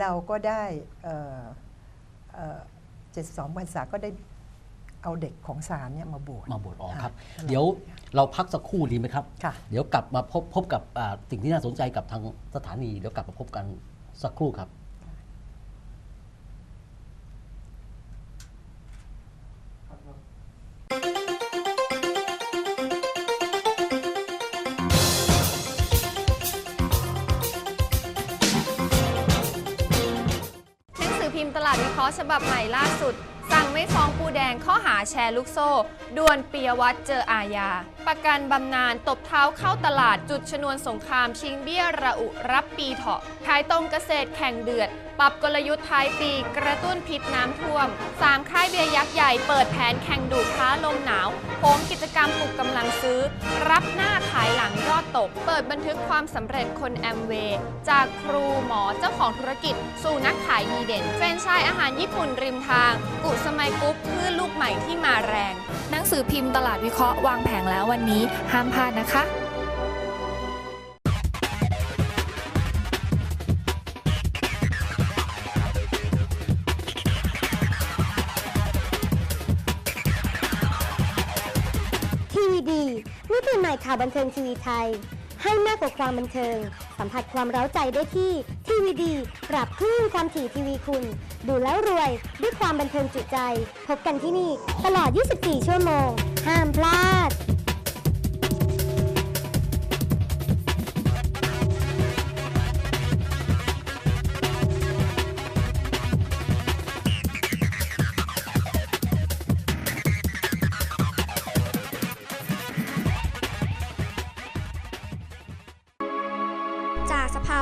เราก็ได้เอ่อเอ่อ72พรรษาก็ได้เอาเด็กของศาลเนี่ยมาบวชมาบวชอ๋อค่ะครับ เดี๋ยวเราพักสักครู่ดีไหมครับค่ะเดี๋ยวกลับมาพบพบกับอ่าสิ่งที่น่าสนใจกับทางสถานี เดี๋ยวกลับมาพบกันสักครู่ครับ มพ์ตลาดวิเคราะห์ฉบับใหม่ล่าสุด สั่งไม่ฟ้องปูแดงข้อหาแชร์ลูกโซ่ ดวนปียวัตรเจออาญา ประกันบำนาญตบเท้าเข้าตลาดจุดชนวนสงครามชิงเบี้ยระอุรับปีเถาะขายตรงเกษตรแข่งเดือด ปรับกลยุทธ์ท้ายปีกระตุ้นพิษน้ำท่วม 3 ค่ายเบียร์ยักษ์ใหญ่เปิดแผนแข่งดูดท้าลมหนาวโหมกิจกรรมปลุกกำลังซื้อ รับหน้าขายหลังยอดตก เปิดบันทึกความสำเร็จคนแอมเวย์จากครูหมอเจ้าของธุรกิจ สู่นักขายดีเด่นแฟรนไชส์อาหารญี่ปุ่นริมทาง กุสมัยกุ๊บคลื่นลูกใหม่ที่มาแรง หนังสือพิมพ์ตลาดวิเคราะห์วางแผงแล้ววันนี้ห้ามพลาดนะคะทีวีดีนี่คือใหม่ข่าวบันเทิงทีวีไทย ให้มากกว่าความบันเทิง สัมผัสความเร้าใจได้ที่ทีวีดีปรับคลื่นความถี่ทีวีคุณ ดูแล้วรวยด้วยความบันเทิงจุใจ พบกันที่นี่ ตลอด 24 ชั่วโมง ห้ามพลาด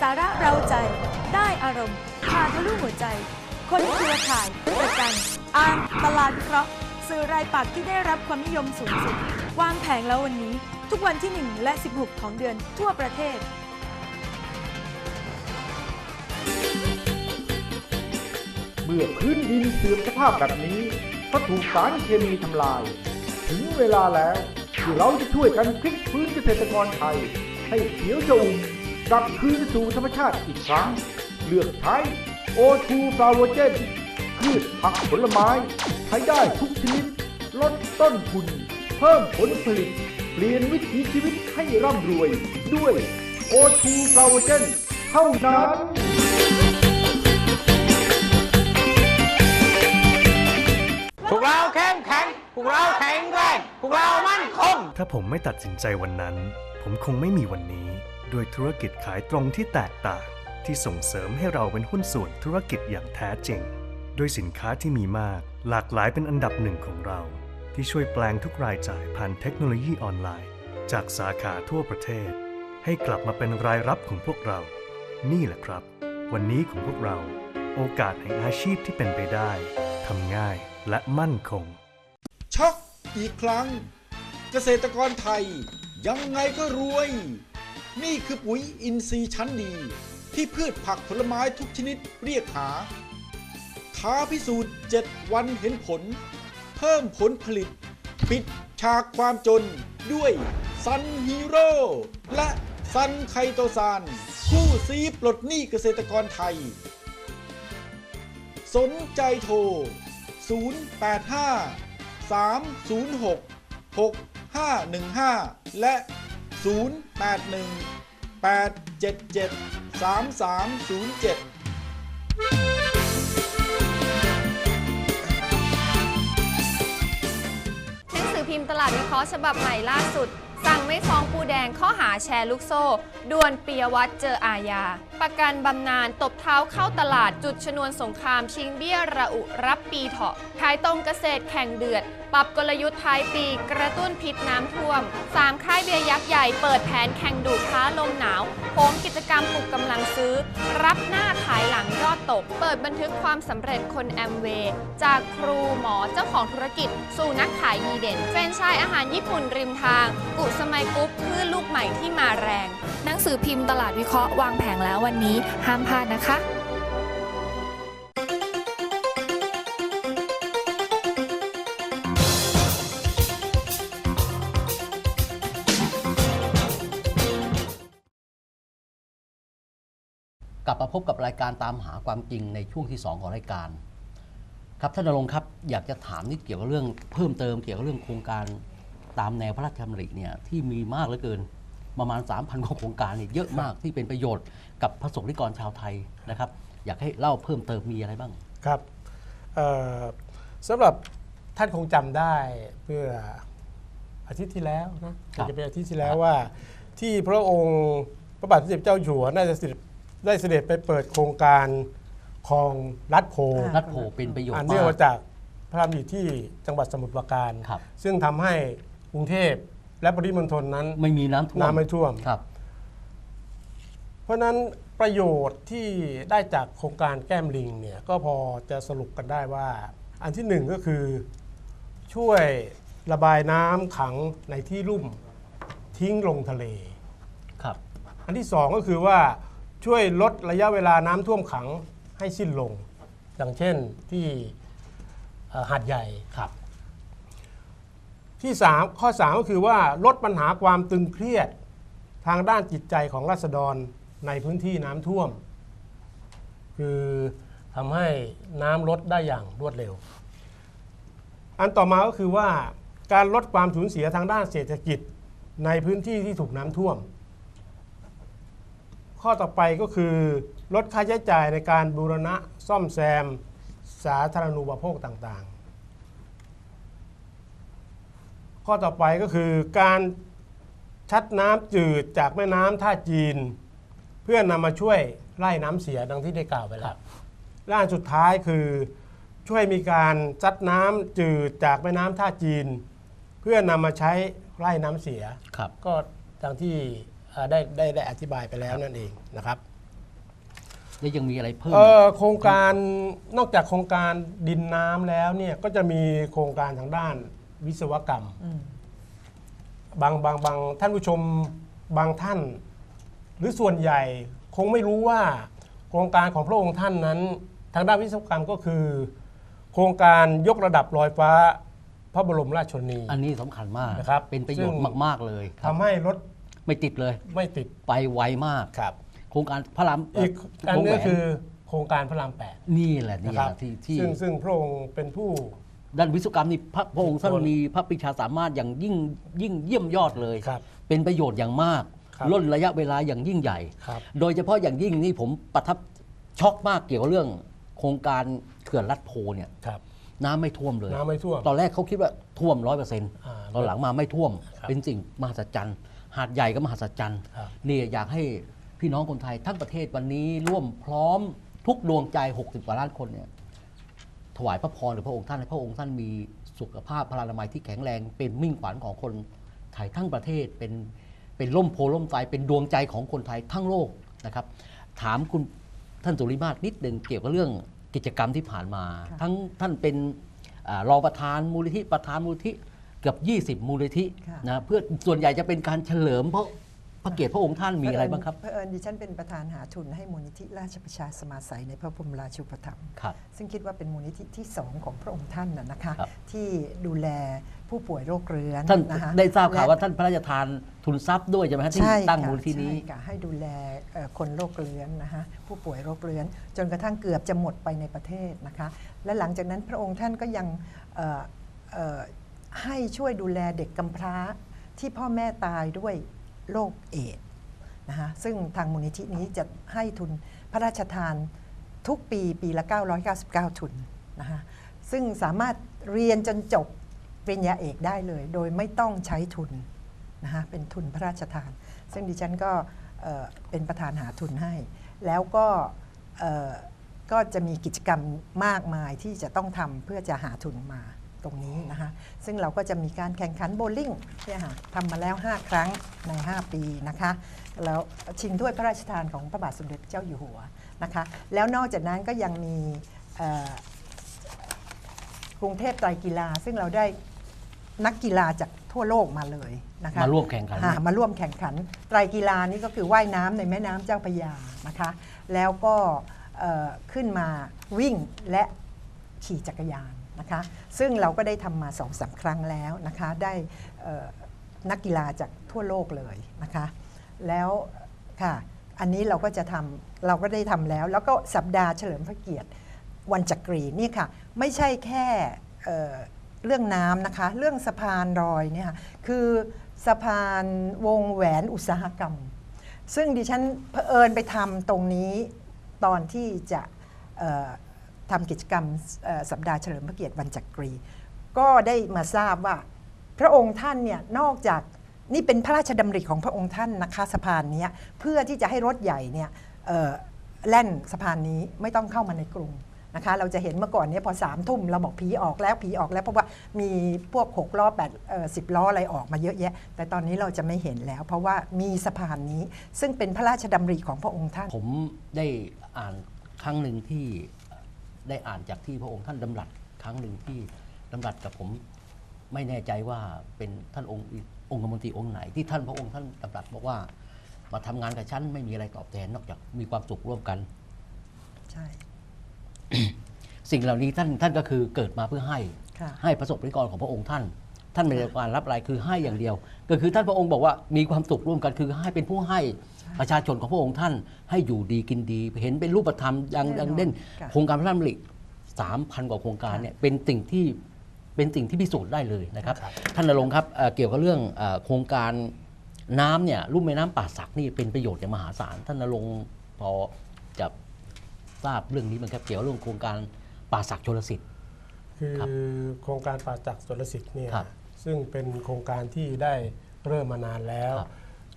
สาระเราใจ ได้อารมณ์พาทะลุหัวใจ คนเครือข่ายประกันอ่านตลาดวิเคราะห์สื่อรายปักษ์ที่ได้รับความนิยมสูงสุด วางแผงแล้ววันนี้ ทุกวันที่ 1 และ 16 ของเดือนทั่วประเทศเมื่อพื้นดินเสื่อมสภาพแบบนี้เพราะถูกสารเคมีทำลาย ถึงเวลาแล้วที่เราจะช่วยกันพลิกฟื้นเกษตรกรไทย ให้เขียวชอุ่ม กลับคืนสู่ธรรมชาติอีกครั้ง เลือกใช้โอทูฟลาวเจนพืชผักผลไม้ ใช้ได้ทุกชนิด ลดต้นทุน เพิ่มผลผลิต เปลี่ยนวิถีชีวิตให้ร่ำรวย ด้วยโอทูฟลาวเจนเท่านั้นพวกเราเข้มแข็งพวกเราแข็งแรงพวกเรามั่นคง ถ้าผมไม่ตัดสินใจวันนั้น ผมคงไม่มีวันนี้ ด้วยธุรกิจขายตรงที่แตกต่าง ที่ส่งเสริมให้เราเป็นหุ้นส่วนธุรกิจอย่างแท้จริง ด้วยสินค้าที่มีมากหลากหลายเป็นอันดับหนึ่งของเรา ที่ช่วยแปลงทุกรายจ่ายผ่านเทคโนโลยีออนไลน์ จากสาขาทั่วประเทศ ให้กลับมาเป็นรายรับของพวกเรา นี่แหละครับ วันนี้ของพวกเรา โอกาสแห่งอาชีพที่เป็นไปได้ทำง่ายและมั่นคงช็อกอีกครั้ง เกษตรกรไทย ยังไงก็รวย นี่คือปุ๋ยอินทรีย์ชั้นดี ที่พืชผักผลไม้ทุกชนิดเรียกหา ท้าพิสูจน์ 7 วันเห็นผล เพิ่มผลผลิต ปิดฉากความจนด้วยซันฮีโร่และซันไคโตซานคู่ซีปลดหนี้เกษตรกรไทย สนใจโทร 085 306 6515 และ 081 877 3307หนังสือพิมพ์ตลาดวิเคราะห์ฉบับใหม่ล่าสุด สั่งไม่ฟ้องปูแดงข้อหาแชร์ลูกโซ่ดวนปียวัตรเจออาญา ประกันบำนาญตบเท้าเข้าตลาดจุดชนวนสงครามชิงเบี้ยระอุรับปีเถาะขายตรงเกษตรแข่งเดือดปรับกลยุทธ์ท้ายปีกระตุ้นพิษน้ำท่วม 3 ค่ายเบียร์ยักษ์ใหญ่เปิดแผนแข่งดูดท้าลมหนาวโหมกิจกรรมปลุกกำลังซื้อ รับหน้าขายหลังยอดตก เปิดบันทึกความสำเร็จคนแอมเวย์จากครูหมอเจ้าของธุรกิจ สู่นักขายดีเด่น แฟรนไชส์อาหารญี่ปุ่นริมทาง กุสมัยกรุ๊ปคลื่นลูกใหม่ที่มาแรง หนังสือพิมพ์ตลาดวิเคราะห์วางแผงแล้ววันนี้ห้ามพลาดนะคะ กลับมาพบกับรายการตามหาความจริงในช่วงที่ 2 ของรายการ ครับท่านนรงค์ครับอยากจะถามนิดเกี่ยวกับเรื่องเพิ่มเติมเกี่ยวกับเรื่องโครงการตามแนวพระราชดำริเนี่ยที่มีมากเหลือเกินประมาณ 3,000กว่าโครงการเนี่ยเยอะมากที่เป็นประโยชน์กับพระสงฆ์นิกรชาวไทยนะครับ อยากให้เล่าเพิ่มเติมมีอะไรบ้าง ครับเอ่อสำหรับท่านคงจำได้เมื่ออาทิตย์ที่แล้วนะครับจะเป็นอาทิตย์ที่แล้วว่า ที่พระองค์พระบาทสมเด็จเจ้าอยู่หัวน่าจะเสด็จ ได้เสด็จไปเปิดโครงการคลองลัดโพอ่ารัฐโพเป็นประโยชน์อันมาเนื่องมากจากพระราชดำริที่จังหวัดสมุทรปราการ ครับซึ่งทำให้กรุงเทพและปริมณฑลนั้นไม่มีน้ำท่วมน้ำไม่ท่วม ครับเพราะฉะนั้นประโยชน์ที่ได้จากโครงการแก้มลิงเนี่ยก็พอจะสรุปกันได้ว่า อันที่หนึ่งก็คือช่วยระบายน้ำขังในที่ลุ่มทิ้งลงทะเล ครับ อันที่สองก็คือว่า ช่วยลดระยะเวลาน้ำท่วมขังให้สิ้นลง อย่างเช่นที่หาดใหญ่ครับที่สามข้อ 3 ก็คือว่าลดปัญหาความตึงเครียดทางด้านจิตใจของราษฎรในพื้นที่น้ำท่วม คือทำให้น้ำลดได้อย่างรวดเร็ว อันต่อมาก็คือว่าการลดความสูญเสียทางด้านเศรษฐกิจในพื้นที่ที่ถูกน้ำท่วม ข้อต่อไปก็คือ ลดค่าใช้จ่ายในการบูรณะซ่อมแซม สาธารณูปโภคต่างๆ ข้อต่อไปก็คือการชัดน้ำจืดจากแม่น้ำท่าจีน เพื่อนำมาช่วยไล่น้ำเสียดังที่ได้กล่าวไปแล้วและอันสุดท้ายคือช่วยมีการซัดน้ำจืดจากแม่น้ำท่าจีน เพื่อนำมาใช้ไล่น้ำเสียครับก็ดังที่เอ่อได้ได้ได้อธิบายไปแล้วนั่นเองนะครับ แล้วยังมีอะไรเพิ่ม เอ่อโครงการนอกจากโครงการดินน้ำแล้วเนี่ยก็จะมีโครงการทางด้านวิศวกรรม อืม บางบางบางท่านผู้ชมบางท่าน หรือส่วนใหญ่คงไม่รู้ว่า โครงการของพระองค์ท่านนั้น ทางด้านวิศวกรรมก็คือ โครงการยกระดับลอยฟ้าพระบรมราชชนนี อันนี้สำคัญมากนะครับ เป็นประโยชน์ซึ่งมาก ๆ เลยครับทำให้รถ ไม่ติดเลย ไม่ติดไปไวมาก ครับ โครงการพระรามอีกอันวงนึแหงวคือโครงการพระรามแปดนี่แหละนี่นะแหครับละที่ที่ซึ่งซึ่งพระองค์เป็นผู้ ด้านวิศวกรรมนี่พระพระองค์ท่านส่วนมีพระปรีชาสามารถอย่างยิ่งยิ่งเยี่ยมยอดเลย ครับเป็นประโยชน์อย่างมากครับ ล่นระยะเวลาอย่างยิ่งใหญ่ ครับโดยเฉพาะอย่างยิ่งนี่ผมประทับช็อกมากเกี่ยวกับเรื่อง โครงการเขื่อนลัดโพเนี่ยครับน้ำไม่ท่วมเลย น้ำไม่ท่วม ตอนแรกเขาคิดว่าท่วมร้อยเปอร์เซ็นต์อ่าตอนหลังมาไม่ท่วม ครับเป็นสิ่งมหัศจรรย์ หาดใหญ่ก็มหัศจรรย์ครับนี่อยากให้พี่น้องคนไทยทั้งประเทศวันนี้ร่วมพร้อมทุกดวงใจ 60 กว่าล้านคนเนี่ยถวายพระพรหรือพระองค์ท่านให้พระองค์ท่านมีสุขภาพพลานามัยที่แข็งแรง เป็นมิ่งขวัญของคนไทยทั้งประเทศเป็นเป็นร่มโพล่มไทรเป็นดวงใจของคนไทยทั้งโลกนะครับ ถามคุณท่านสุริมาศนิดหนึ่งเกี่ยวกับเรื่องกิจกรรมที่ผ่านมาค่ะทั้งท่านเป็นอารองประธานมูลนิธิประธานมูลนิธิ เกือบ 20 มูลนิธิค่ะ นะเพื่อส่วนใหญ่จะเป็นการเฉลิมเพราะพระเกียรติพระองค์ท่านมีอะไรบ้างครับ เผอิญดิฉันเป็นประธานหาทุนให้มูลนิธิราชประชาสมาสัยในพระบรมราชูปถัมภ์ครับ ซึ่งคิดว่าเป็นมูลนิธิที่สองของพระองค์ท่านนะนะคะ ครับ ที่ดูแลผู้ป่วยโรคเรื้อนท่านนะคะได้ทราบข่าวและว่าท่านพระราชทานทุนทรัพย์ด้วยใช่ไหมฮะที่ใช่ตั้งค่ะมูลที่นี้ ใช่ค่ะให้ดูแลเอ่อคนโรคเรื้อนนะคะผู้ป่วยโรคเรื้อน จนกระทั่งเกือบจะหมดไปในประเทศนะคะ และหลังจากนั้นพระองค์ท่านก็ยังเอ่อเอ่อ ให้ช่วยดูแลเด็กกำพร้าที่พ่อแม่ตายด้วยโรคเอดส์นะคะซึ่งทางมูลนิธินี้จะให้ทุนพระราชทานทุกปีปีละ 999 ทุนนะคะซึ่งสามารถเรียนจนจบปริญญาเอกได้เลย โดยไม่ต้องใช้ทุนนะคะเป็นทุนพระราชทาน ซึ่งดิฉันก็เอ่อเป็นประธานหาทุนให้ แล้วก็ก็จะมีกิจกรรมมากมายที่จะต้องทำเพื่อจะหาทุนมา ตรงนี้นะคะซึ่งเราก็จะมีการแข่งขันโบว์ลิ่งเนี่ยค่ะทำมาแล้ว 5 ครั้งใน 5 ปีนะคะแล้วชิงถ้วยพระราชทานของพระบาทสมเด็จพระเจ้าอยู่หัวนะคะแล้วนอกจากนั้นก็ยังมีเอ่อกรุงเทพไตรกีฬา ซึ่งเราได้นักกีฬาจากทั่วโลกมาเลยนะคะมาร่วมแข่งขันอ่ามาร่วมแข่งขันไตรกีฬานี่ก็คือว่ายน้ำในแม่น้ำเจ้าพระยานะคะแล้วก็เอ่อขึ้นมาวิ่งและขี่จักรยาน นะคะซึ่งเราก็ได้ทำมาสองสามครั้งแล้วนะคะได้นักกีฬาจากทั่วโลกเลยนะคะแล้วค่ะอันนี้เราก็จะทำเราก็ได้ทำแล้ว แล้วก็สัปดาห์เฉลิมพระเกียรติวันจักรีนี่ค่ะไม่ใช่แค่เเรื่องน้ำนะคะ เรื่องสะพานรอยเนี่ยค่ะคือสะพานวงแหวนอุตสาหกรรม ซึ่งดิฉันเผอิญไปทำตรงนี้ตอนที่จะ ทำกิจกรรมสัปดาห์เฉลิมพระเกียรติวันจักรี ก็ได้มาทราบว่าพระองค์ท่านเนี่ยนอกจากนี่เป็นพระราชดำริของพระองค์ท่านนะคะสะพานนี้เพื่อที่จะให้รถใหญ่เนี่ยเอ่อแล่นสะพานนี้ไม่ต้องเข้ามาในกรุงนะคะเราจะเห็นเมื่อก่อนเนี้พอสามทุ่มเราบอกผีออกแล้วผีออกแล้วเพราะว่ามีพวกหกล้อแปดสิบล้ออะไรออกมาเยอะแยะ แต่ตอนนี้เราจะไม่เห็นแล้ว เพราะว่ามีสะพานนี้ซึ่งเป็นพระราชดำริของพระองค์ท่าน ผมได้อ่านครั้งหนึ่งที่ ได้อ่านจากที่พระองค์ท่านดำรัสครั้งหนึ่งที่ดำรัสกับผมไม่แน่ใจว่าเป็นท่านองค์องค์มนตรีองค์ไหน ที่ท่านพระองค์ท่านดำรัสบอกว่า มาทำงานกับฉันไม่มีอะไรตอบแทนนอกจากมีความสุขร่วมกัน ใช่ สิ่งเหล่านี้ท่านท่านก็คือเกิดมาเพื่อให้ค่ะให้ประสบนิกรของพระองค์ท่าน ท่านไม่ได้การรับอะไรคือให้อย่างเดียว ก็คือท่านพระองค์บอกว่ามีความสุขร่วมกันคือให้เป็นผู้ให้ประชาชนของพระองค์ท่านให้อยู่ดีกินดี เห็นเป็นรูปธรรมอย่างแน่นอนอย่างเด่นค่ะ โครงการพระราชดำริสามพันกว่าโครงการเนี่ยเป็นสิ่งที่เป็นสิ่งที่พิสูจน์ได้เลยนะครับ ท่านนรงค์ครับเอ่อเกี่ยวกับเรื่องเอ่อโครงการน้ำเนี่ยลุ่มแม่น้ำป่าสักนี่เป็นประโยชน์อย่างมหาศาลท่านนรงค์พอจะทราบเรื่องนี้ไหมันครับเกี่ยวกับเรื่องโครงการป่าสักชลสิทธิ์ คือครับโครงการป่าจักรสวนสิทธิ์เนี่ยครับซึ่งเป็นโครงการที่ได้เริ่มมานานแล้วครับ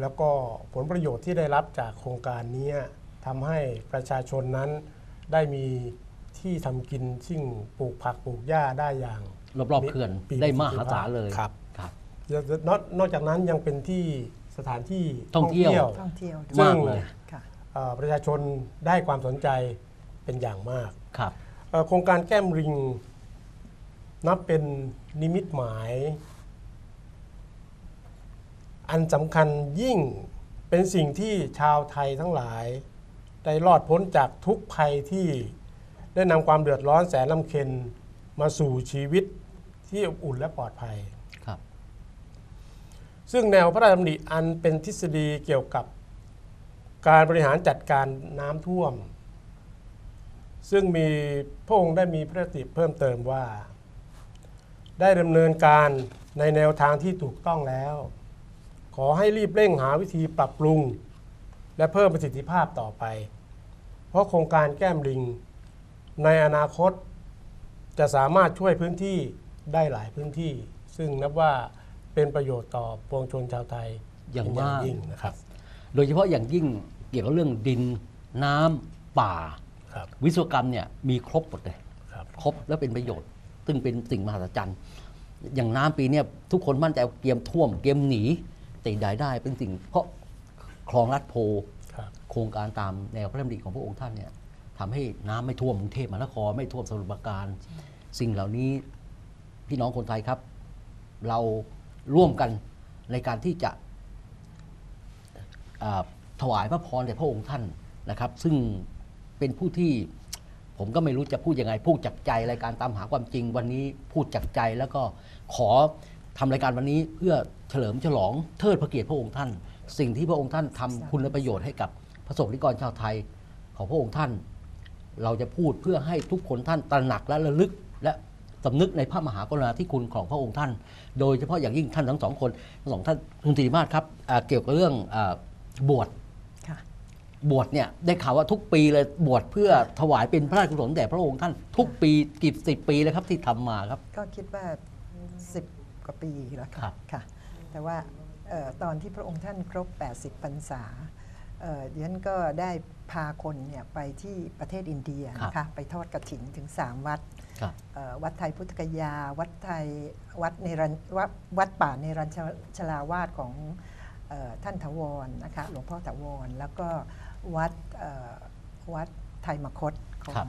แล้วก็ผลประโยชน์ที่ได้รับจากโครงการนี้ทำให้ประชาชนนั้นได้มีที่ทำกินซึ่งปลูกผักปลูกหญ้าได้อย่างรอบๆเขื่อนปีได้มหาศาลเลยครับครับนอกนอกจากนั้นยังเป็นที่สถานที่ท่องเที่ยวท่องเที่ยวด้วยซึ่มางกเลยค่ะเอ่อประชาชนได้ความสนใจเป็นอย่างมากครับเอ่อโครงการแก้มริง นับเป็นนิมิตหมาย อันสำคัญยิ่งเป็นสิ่งที่ชาวไทยทั้งหลาย ได้รอดพ้นจากทุกภัยที่ได้นำความเดือดร้อนแสนลำเค็ญมาสู่ชีวิตที่อบอุ่นและปลอดภัยครับซึ่งแนวพระราชดำริอันเป็นทฤษฎีเกี่ยวกับการบริหารจัดการน้ำท่วม ซึ่งมีพระองค์ได้มีพระดำริเพิ่มเติมว่า ได้ดำเนินการในแนวทางที่ถูกต้องแล้ว ขอให้รีบเร่งหาวิธีปรับปรุง และเพิ่มประสิทธิภาพต่อไป เพราะโครงการแก้มลิง ในอนาคต จะสามารถช่วยพื้นที่ได้หลายพื้นที่ ซึ่งนับว่าเป็นประโยชน์ต่อปวงชนชาวไทยอย่างเป็นมากยิ่งนะครับ โดยเฉพาะอย่างยิ่งเกี่ยวกับเรื่องดินน้ำป่าครับวิศวกรรมเนี่ยมีครบหมดเลยครับครบและเป็นประโยชน์ ซึ่งเป็นสิ่งมหัศจรรย์ อย่างน้ำปีเนี้ทุกคนมั่นใจว่าเกมท่วมเกมหนีแต่ได้ได้เป็นสิ่งเพราะคลองลัดโพครับโครงการตามแนวพระราชดำริของพระองค์ท่านเนี่ยทำให้น้ำไม่ท่วมกรุงเทพมหานครไม่ท่วมสมุทรปราการ สิ่งเหล่านี้พี่น้องคนไทยครับ เราร่วมกันในการที่จะอ่าถวายพระพรแด่พระองค์ท่านนะครับ ซึ่งเป็นผู้ที่ ผมก็ไม่รู้จะพูดยังไง พูดจากใจรายการตามหาความจริงวันนี้พูดจากใจแล้วก็ขอทำรายการวันนี้เพื่อเฉลิมฉลองเทิดพระเกียรติพระองค์ท่าน สิ่งที่พระองค์ท่านทำคุณประโยชน์ให้กับประสบนิกรชาวไทยของพระองค์ท่าน เราจะพูดเพื่อให้ทุกคนท่านตระหนักและระลึก และสำนึกในพระมหากรุณาธิคุณของพระองค์ท่าน โดยเฉพาะอย่างยิ่งท่านทั้งสองคนทั้งสองท่านคุณตรีมาศครับอ่าเกี่ยวกับเรื่องอาบวช บวชเนี่ยได้ข่าวว่าทุกปีเลยบวชเพื่อถวายเป็นพระราชกุศลแด่พระองค์ท่าน ทุกปีกี่สิบปีแล้วครับที่ทำมาครับ ก็คิดว่า 10 กว่าปีแล้วครัค่ะบ ค่ะ แต่ว่าเอ่อตอนที่พระองค์ท่านครบ 80พรรษาเอ่อดิฉันก็ได้พาคนเนี่ยไปที่ประเทศอินเดียนะคะไปทอดกระถินถึง 3 วัดครับ เอ่อวัดไทยพุทธกยา วัดไทยวัดเนรัญวัดวัดป่าเนรัญชชลาวาสของเออท่านถาวรนะคะหลวงพ่อถาวรแล้วก็ วัดวัดไทยมคตของ